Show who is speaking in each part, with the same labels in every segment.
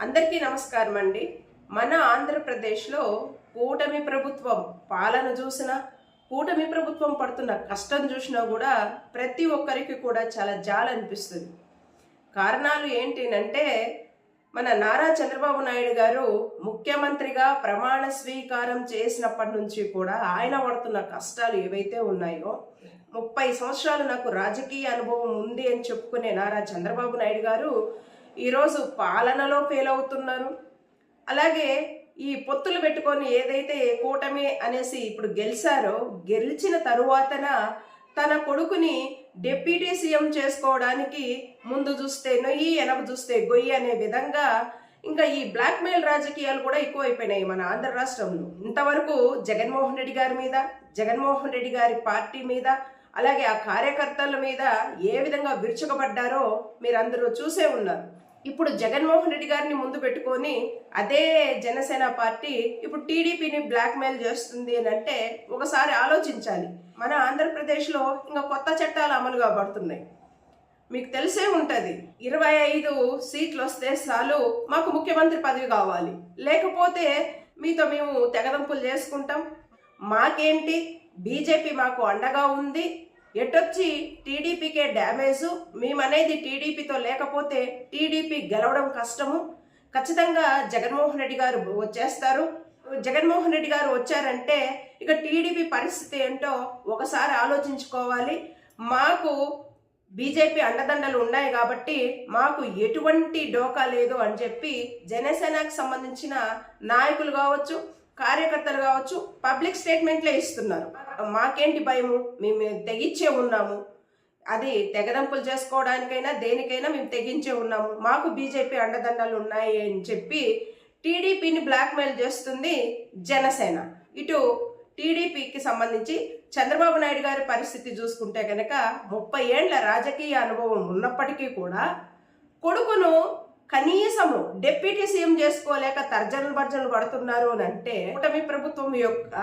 Speaker 1: అందరికీ నమస్కారం అండి. మన ఆంధ్రప్రదేశ్లో కూటమి ప్రభుత్వం పాలన చూసినా కూటమి ప్రభుత్వం పడుతున్న కష్టం చూసినా కూడా ప్రతి ఒక్కరికి కూడా చాలా జాలి అనిపిస్తుంది. కారణాలు ఏంటినంటే మన నారా చంద్రబాబు నాయుడు గారు ముఖ్యమంత్రిగా ప్రమాణ స్వీకారం చేసినప్పటి నుంచి కూడా ఆయన పడుతున్న కష్టాలు ఏవైతే ఉన్నాయో ముప్పై సంవత్సరాలు నాకు రాజకీయ అనుభవం ఉంది అని చెప్పుకునే నారా చంద్రబాబు నాయుడు గారు ఈరోజు పాలనలో ఫెయిల్ అవుతున్నారు. అలాగే ఈ పొత్తులు పెట్టుకొని ఏదైతే కూటమి అనేసి ఇప్పుడు గెలిచారో గెలిచిన తరువాతన తన కొడుకుని డిప్యూటీ సీఎం చేసుకోవడానికి ముందు చూస్తే నొయ్యి ఎనభ చూస్తే గొయ్యి అనే విధంగా ఇంకా ఈ బ్లాక్ మెయిల్ రాజకీయాలు కూడా ఎక్కువైపోయినాయి మన ఆంధ్ర రాష్ట్రంలో. ఇంతవరకు జగన్మోహన్ రెడ్డి గారి మీద జగన్మోహన్ రెడ్డి గారి పార్టీ మీద అలాగే ఆ కార్యకర్తల మీద ఏ విధంగా విరుచుకబడ్డారో మీరందరూ చూసే ఉన్నారు. ఇప్పుడు జగన్మోహన్ రెడ్డి గారిని ముందు పెట్టుకొని అదే జనసేన పార్టీ ఇప్పుడు టీడీపీని బ్లాక్మెయిల్ చేస్తుంది అని అంటే ఒకసారి ఆలోచించాలి. మన ఆంధ్రప్రదేశ్లో ఇంకా కొత్త చట్టాలు అమలు కాబడుతున్నాయి మీకు తెలిసే ఉంటుంది ఇరవై ఐదు సీట్లు వస్తే చాలు మాకు ముఖ్యమంత్రి పదవి కావాలి. లేకపోతే మీతో మేము తెగదంపులు చేసుకుంటాం. మాకేంటి? బీజేపీ మాకు అండగా ఉంది. ఎటొచ్చి టీడీపీకే డ్యామేజ్? మేమనేది టీడీపీతో లేకపోతే టీడీపీ గెలవడం కష్టము? ఖచ్చితంగా జగన్మోహన్ రెడ్డి గారు వచ్చేస్తారు. జగన్మోహన్ రెడ్డి గారు వచ్చారంటే ఇక టీడీపీ పరిస్థితి ఏంటో ఒకసారి ఆలోచించుకోవాలి. మాకు బీజేపీ అండదండలు ఉన్నాయి కాబట్టి మాకు ఎటువంటి డోకా లేదు అని చెప్పి జనసేనకు సంబంధించిన నాయకులు కావచ్చు కార్యకర్తలు కావచ్చు పబ్లిక్ స్టేట్మెంట్లే ఇస్తున్నారు. మాకేంటి భయము? మేము తెగించే ఉన్నాము. అది తెగదంపులు చేసుకోవడానికైనా దేనికైనా మేము తెగించే ఉన్నాము. మాకు బీజేపీ అండదండలు ఉన్నాయి అని చెప్పి టీడీపీని బ్లాక్మెయిల్ చేస్తుంది జనసేన. ఇటు టీడీపీకి సంబంధించి చంద్రబాబు నాయుడు గారి పరిస్థితి చూసుకుంటే కనుక ముప్పై ఏండ్ల రాజకీయ అనుభవం ఉన్నప్పటికీ కూడా కొడుకును కనీసము డిప్యూటీ సీఎం చేసుకోలేక తర్జనలు భర్జనలు పడుతున్నారు అని అంటే కూటమి ప్రభుత్వం యొక్క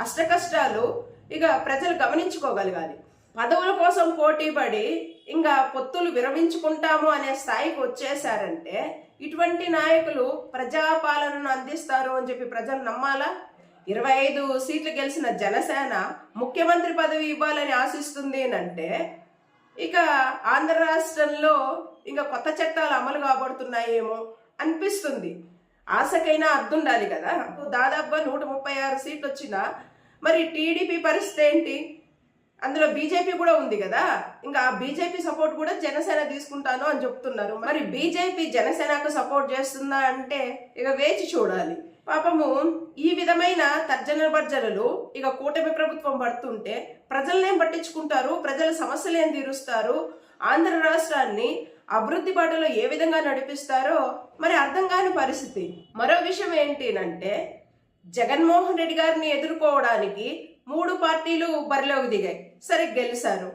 Speaker 1: అష్టకష్టాలు ఇక ప్రజలు గమనించుకోగలగాలి. పదవుల కోసం పోటీ పడి ఇంకా పొత్తులు విరమించుకుంటాము అనే స్థాయికి వచ్చేసారంటే ఇటువంటి నాయకులు ప్రజాపాలనను అందిస్తారు అని చెప్పి ప్రజలు నమ్మాలా? ఇరవై ఐదు సీట్లు గెలిచిన జనసేన ముఖ్యమంత్రి పదవి ఇవ్వాలని ఆశిస్తుంది అంటే ఇక ఆంధ్ర రాష్ట్రంలో ఇంకా కొత్త చట్టాలు అమలు కాబడుతున్నాయేమో అనిపిస్తుంది. ఆశకైనా అర్థుండాలి కదా. దాదాపుగా నూట ముప్పై ఆరు సీట్లు వచ్చినా మరి టీడీపీ పరిస్థితి ఏంటి? అందులో బీజేపీ కూడా ఉంది కదా. ఇంకా ఆ బీజేపీ సపోర్ట్ కూడా జనసేన తీసుకుంటాను అని చెప్తున్నారు. మరి బీజేపీ జనసేనకు సపోర్ట్ చేస్తుందా అంటే ఇక వేచి చూడాలి. పాపము ఈ విధమైన తర్జన భర్జనలు ఇక కూటమి ప్రభుత్వం పడుతుంటే ప్రజలనేం పట్టించుకుంటారు ప్రజల సమస్యలు తీరుస్తారు ఆంధ్ర రాష్ట్రాన్ని అభివృద్ధి బాటలో ఏ విధంగా నడిపిస్తారో మరి అర్థం కాని పరిస్థితి. మరో విషయం ఏంటినంటే జగన్మోహన్ రెడ్డి గారిని ఎదుర్కోవడానికి మూడు పార్టీలు బరిలోకి దిగాయి. సరే గెలిచారు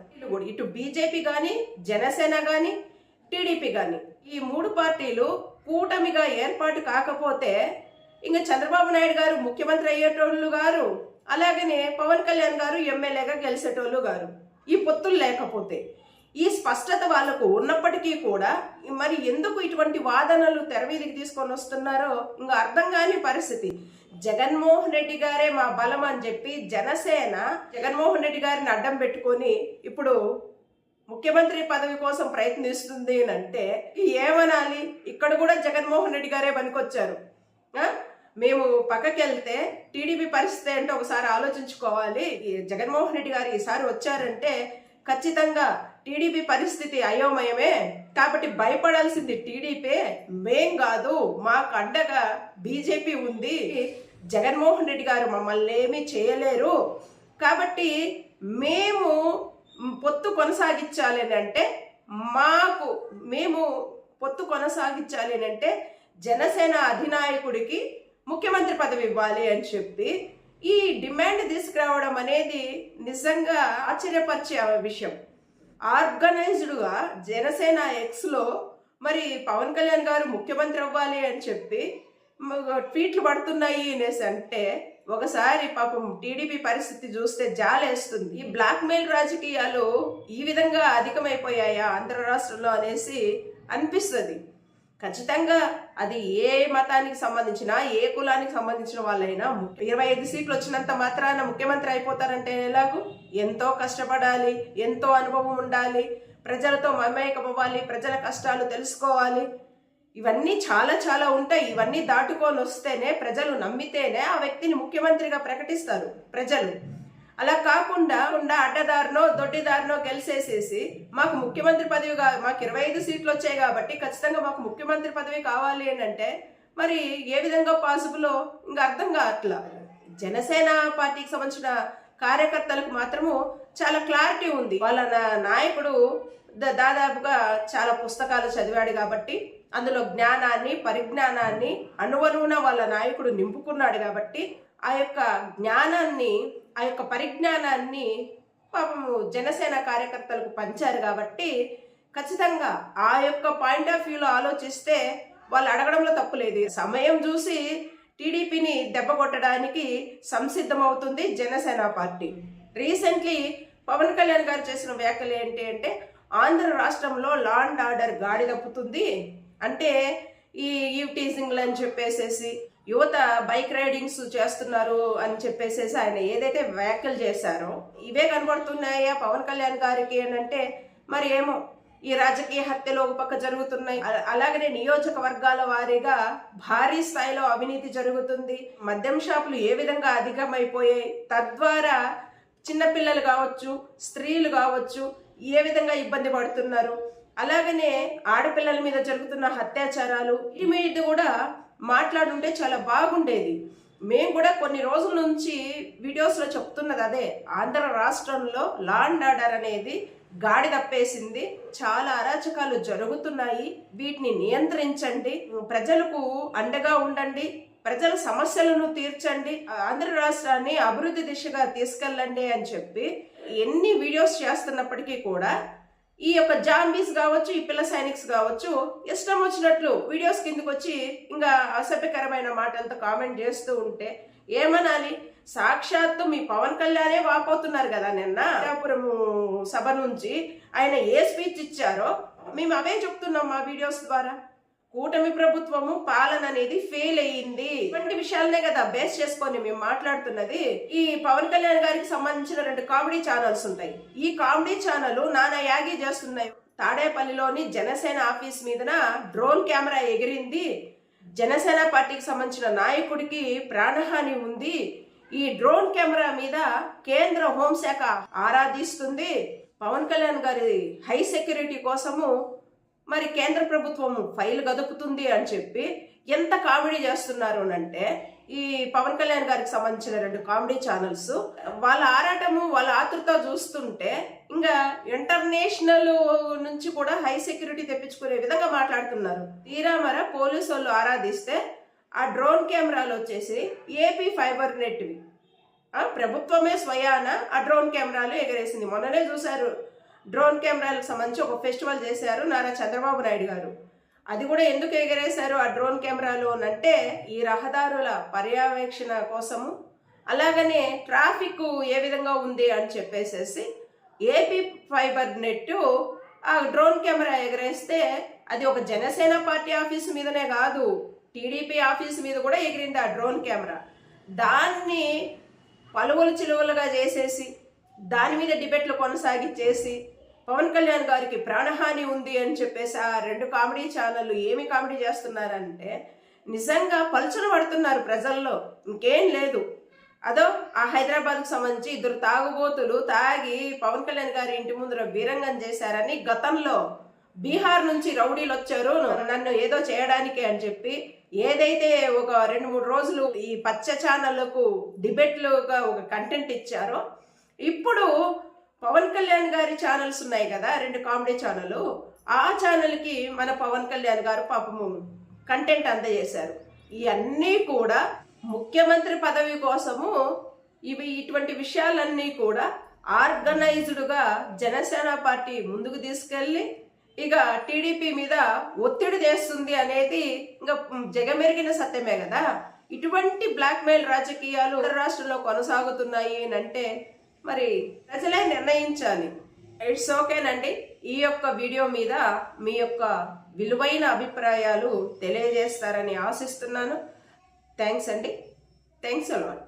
Speaker 1: ఇటు బీజేపీ కానీ జనసేన కానీ టీడీపీ కానీ ఈ మూడు పార్టీలు కూటమిగా ఏర్పాటు కాకపోతే ఇంకా చంద్రబాబు నాయుడు గారు ముఖ్యమంత్రి అయ్యేటోళ్ళు గారు అలాగనే పవన్ కళ్యాణ్ గారు ఎమ్మెల్యేగా గెలిచేటోళ్ళు గారు. ఈ పొత్తులు లేకపోతే ఈ స్పష్టత వాళ్ళకు ఉన్నప్పటికీ కూడా మరి ఎందుకు ఇటువంటి వాదనలు తెరవీదికి తీసుకొని వస్తున్నారో ఇంకా అర్థం కాని పరిస్థితి. జగన్మోహన్ రెడ్డి గారే మా బలం అని చెప్పి జనసేన జగన్మోహన్ రెడ్డి గారిని అడ్డం పెట్టుకొని ఇప్పుడు ముఖ్యమంత్రి పదవి కోసం ప్రయత్నిస్తుంది అని అంటే ఏమనాలి? ఇక్కడ కూడా జగన్మోహన్ రెడ్డి గారే పనికొచ్చారు. మేము పక్కకి వెళ్తే టీడీపీ పరిస్థితి ఏంటో ఒకసారి ఆలోచించుకోవాలి. జగన్మోహన్ రెడ్డి గారు ఈసారి వచ్చారంటే ఖచ్చితంగా టీడీపీ పరిస్థితి అయోమయమే. కాబట్టి భయపడాల్సింది టీడీపీ మేం కాదు మాకు అడ్డగా బీజేపీ ఉంది. జగన్మోహన్ రెడ్డి గారు మమ్మల్ని ఏమీ చేయలేరు. కాబట్టి మేము పొత్తు కొనసాగించాలి అంటే మాకు మేము పొత్తు కొనసాగించాలి అంటే జనసేన అధినాయకుడికి ముఖ్యమంత్రి పదవి ఇవ్వాలి అని చెప్పి ఈ డిమాండ్ తీసుకురావడం అనేది నిజంగా ఆశ్చర్యపరిచే విషయం. ఆర్గనైజ్డ్గా జనసేన ఎక్స్లో మరి పవన్ కళ్యాణ్ గారు ముఖ్యమంత్రి అవ్వాలి అని చెప్పి ట్వీట్లు పడుతున్నాయి అనేసి అంటే ఒకసారి పాపం టీడీపీ పరిస్థితి చూస్తే జాలేస్తుంది. ఈ బ్లాక్ మెయిల్ రాజకీయాలు ఈ విధంగా అధికమైపోయాయా ఆంధ్ర రాష్ట్రంలో అనేసి అనిపిస్తుంది. ఖచ్చితంగా అది ఏ మతానికి సంబంధించిన ఏ కులానికి సంబంధించిన వాళ్ళైనా ఇరవై ఐదు సీట్లు వచ్చినంత మాత్రాన ముఖ్యమంత్రి అయిపోతారంటే ఎలాగూ? ఎంతో కష్టపడాలి ఎంతో అనుభవం ఉండాలి ప్రజలతో మమేకమవ్వాలి ప్రజల కష్టాలు తెలుసుకోవాలి. ఇవన్నీ చాలా చాలా ఉంటాయి. ఇవన్నీ దాటుకొని వస్తేనే ప్రజలు నమ్మితేనే ఆ వ్యక్తిని ముఖ్యమంత్రిగా ప్రకటిస్తారు. ప్రజలు అలా కాకుండా ఉండా అడ్డదారినో దొడ్డిదారినో గెలిచేసేసి మాకు ముఖ్యమంత్రి పదవి కా మాకు ఇరవై ఐదు సీట్లు వచ్చాయి కాబట్టి ఖచ్చితంగా మాకు ముఖ్యమంత్రి పదవి కావాలి అని అంటే మరి ఏ విధంగా పాసిబులో ఇంకా అర్థం కావట్లా. జనసేన పార్టీకి సంబంధించిన కార్యకర్తలకు మాత్రము చాలా క్లారిటీ ఉంది. వాళ్ళ నా- నాయకుడు దాదాపుగా చాలా పుస్తకాలు చదివాడు కాబట్టి అందులో జ్ఞానాన్ని పరిజ్ఞానాన్ని అణువణువున వాళ్ళ నాయకుడు నింపుకున్నాడు కాబట్టి ఆ యొక్క జ్ఞానాన్ని ఆ యొక్క పరిజ్ఞానాన్ని పాపము జనసేన కార్యకర్తలకు పంచారు కాబట్టి ఖచ్చితంగా ఆ యొక్క పాయింట్ ఆఫ్ వ్యూలో ఆలోచిస్తే వాళ్ళు అడగడంలో తప్పు లేదు. సమయం చూసి టీడీపీని దెబ్బ కొట్టడానికి సంసిద్ధమవుతుంది జనసేన పార్టీ. రీసెంట్లీ పవన్ కళ్యాణ్ గారు చేసిన వ్యాఖ్యలు ఏంటి అంటే ఆంధ్ర రాష్ట్రంలో లా అండ్ ఆర్డర్ గాడి తప్పుతుంది అంటే ఈ ఈవ్ టీజింగ్లు అని చెప్పేసేసి యువత బైక్ రైడింగ్స్ చేస్తున్నారు అని చెప్పేసేసి ఆయన ఏదైతే వ్యాఖ్యలు చేశారో ఇవే కనబడుతున్నాయా? పవన్ కళ్యాణ్ గారికి అని అంటే మరి ఏమో ఈ రాజకీయ హత్యలు ఒక పక్క జరుగుతున్నాయి. అలాగనే నియోజకవర్గాల వారీగా భారీ స్థాయిలో అవినీతి జరుగుతుంది. మద్యం షాపులు ఏ విధంగా అధికమైపోయాయి? తద్వారా చిన్నపిల్లలు కావచ్చు స్త్రీలు కావచ్చు ఏ విధంగా ఇబ్బంది పడుతున్నారు? అలాగనే ఆడపిల్లల మీద జరుగుతున్న అత్యాచారాలు వీటి మీద కూడా మాట్లాడుంటే చాలా బాగుండేది. మేము కూడా కొన్ని రోజుల నుంచి వీడియోస్లో చెప్తున్నది అదే. ఆంధ్ర రాష్ట్రంలో లా ఆర్డర్ అనేది గాడి తప్పేసింది. చాలా అరాచకాలు జరుగుతున్నాయి. వీటిని నియంత్రించండి. ప్రజలకు అండగా ఉండండి. ప్రజల సమస్యలను తీర్చండి. ఆంధ్ర రాష్ట్రాన్ని అభివృద్ధి దిశగా తీసుకెళ్ళండి అని చెప్పి ఎన్ని వీడియోస్ చేస్తున్నప్పటికీ కూడా ఈ యొక్క జాంబీస్ కావచ్చు ఈ పిల్ల సైనిక్స్ కావచ్చు ఇష్టం వచ్చినట్లు వీడియోస్ కిందకు వచ్చి ఇంకా అసభ్యకరమైన మాటలతో కామెంట్ చేస్తూ ఉంటే ఏమనాలి? సాక్షాత్తు మీ పవన్ కళ్యాణే వాపోతున్నారు కదా నిన్న. అమలాపురం సభ నుంచి ఆయన ఏ స్పీచ్ ఇచ్చారో మేము అవే చెప్తున్నాం మా వీడియోస్ ద్వారా. కూటమి ప్రభుత్వము పాలన అనేది ఫెయిల్ అయ్యింది. ఇటువంటి విషయాలనే కదా బేస్ చేసుకొని మేము మాట్లాడుతున్నది. ఈ పవన్ కళ్యాణ్ గారికి సంబంధించిన రెండు కామెడీ ఛానల్స్ ఉంటాయి. ఈ కామెడీ ఛానల్ నానా యాగి చేస్తున్నాయి. తాడేపల్లిలోని జనసేన ఆఫీస్ మీదన డ్రోన్ కెమెరా ఎగిరింది. జనసేన పార్టీకి సంబంధించిన నాయకుడికి ప్రాణహాని ఉంది. ఈ డ్రోన్ కెమెరా మీద కేంద్ర హోంశాఖ ఆరాధిస్తుంది. పవన్ కళ్యాణ్ గారి హై సెక్యూరిటీ కోసము మరి కేంద్ర ప్రభుత్వం ఫైల్ గదుపుతుంది అని చెప్పి ఎంత కామెడీ చేస్తున్నారు అంటే ఈ పవన్ కళ్యాణ్ గారికి సంబంధించిన రెండు కామెడీ ఛానల్స్ వాళ్ళ ఆరాటము వాళ్ళ ఆతృత చూస్తుంటే ఇంకా ఇంటర్నేషనల్ నుంచి కూడా హై సెక్యూరిటీ తెప్పించుకునే విధంగా మాట్లాడుతున్నారు. తీరా మర పోలీసు వాళ్ళు ఆరాధిస్తే ఆ డ్రోన్ కెమెరాలు వచ్చేసి ఏపీ ఫైబర్ నెట్వి ప్రభుత్వమే స్వయాన ఆ డ్రోన్ కెమెరాలు ఎగరేసింది. మొన్ననే చూశారు డ్రోన్ కెమెరాలకు సంబంధించి ఒక ఫెస్టివల్ చేశారు నారా చంద్రబాబు నాయుడు గారు. అది కూడా ఎందుకు ఎగరేశారు ఆ డ్రోన్ కెమెరాలు అంటే ఈ రహదారుల పర్యవేక్షణ కోసము. అలాగనే ట్రాఫిక్ ఏ విధంగా ఉంది అని చెప్పేసేసి ఏపీ ఫైబర్ నెట్ ఆ డ్రోన్ కెమెరా ఎగరేస్తే అది ఒక జనసేన పార్టీ ఆఫీస్ మీదనే కాదు టీడీపీ ఆఫీస్ మీద కూడా ఎగిరింది ఆ డ్రోన్ కెమెరా. దాన్ని పలువులు చిలువలుగా చేసేసి దాని మీద డిబేట్లు కొనసాగించేసి పవన్ కళ్యాణ్ గారికి ప్రాణహాని ఉంది అని చెప్పేసి ఆ రెండు కామెడీ ఛానళ్ళు ఏమి కామెడీ చేస్తున్నారంటే నిజంగా పలుచన పడుతున్నారు ప్రజల్లో. ఇంకేం లేదు. అదో ఆ హైదరాబాద్కు సంబంధించి ఇద్దరు తాగుబోతులు తాగి పవన్ కళ్యాణ్ గారి ఇంటి ముందర బీరంగం చేశారని గతంలో బీహార్ నుంచి రౌడీలు వచ్చారు. నన్ను ఏదో చేయడానికి అని చెప్పి ఏదైతే ఒక రెండు మూడు రోజులు ఈ పచ్చ ఛానళ్ళకు డిబేట్లుగా ఒక కంటెంట్ ఇచ్చారో ఇప్పుడు పవన్ కళ్యాణ్ గారి ఛానల్స్ ఉన్నాయి కదా రెండు కామెడీ ఛానల్ ఆ ఛానల్కి మన పవన్ కళ్యాణ్ గారు పాపము కంటెంట్ అందజేశారు. ఇవన్నీ కూడా ముఖ్యమంత్రి పదవి కోసము ఇవి ఇటువంటి విషయాలన్నీ కూడా ఆర్గనైజ్డ్గా జనసేన పార్టీ ముందుకు తీసుకెళ్ళి ఇక టీడీపీ మీద ఒత్తిడి చేస్తుంది అనేది ఇంకా జగమెరిగిన సత్యమే కదా. ఇటువంటి బ్లాక్మెయిల్ రాజకీయాలు ఇతర రాష్ట్రంలో కొనసాగుతున్నాయి అని అంటే మరి ప్రజలే నిర్ణయించాలి. ఇట్స్ ఓకేనండి ఈ యొక్క వీడియో మీద మీ యొక్క విలువైన అభిప్రాయాలు తెలియజేస్తారని ఆశిస్తున్నాను. థ్యాంక్స్ అండి. Thanks a lot